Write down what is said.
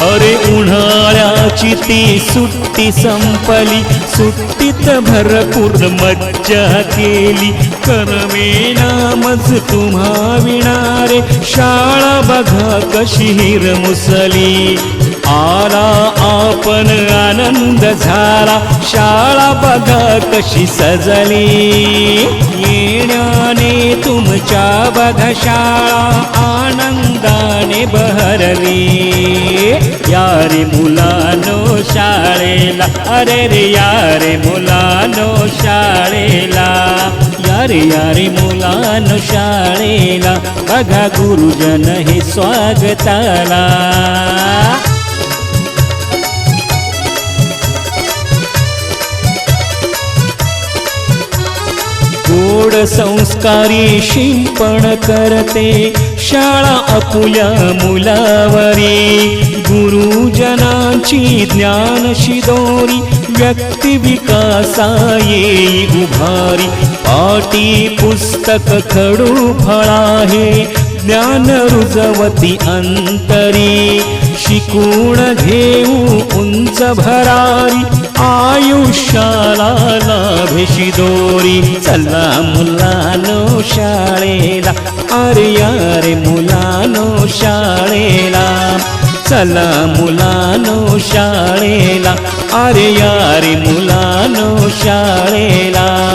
अरे उन्हाळ्याची ती सुट्टी संपली. सुट्टीत भरपूर मज्जा केली. करमेना मज तुम्हा विणारे. शाळा बघा कशी हिर मुसली. आला आपण आनंद झाला. शाळा बघा कशी सजली. येण्याने तुमच्या बघ शाळा आनंद बहरली यारे मुलानो शाळेला अरे रे यारे मुलानो शाळेला. यारे यारे मुलानो शाळेला बघा गुरुजन हे स्वागताला. गोड संस्कारी शिंपण करते. शाळा अपुल्या मुलावरी. गुरुजनांची ज्ञान शिदोरी. व्यक्ती विकासा येई उभारी. पाटी पुस्तक खडू फळाहे. ज्ञान रुजवती अंतरी. शिकून घेऊ उंच भरारी. आयुष्याला भेशी दोरी. चला मुलानो शाळेला. अरे यारे मुलानो शाळेला. चला मुलानो शाळेला. अरे यारे मुलानो शाळेला.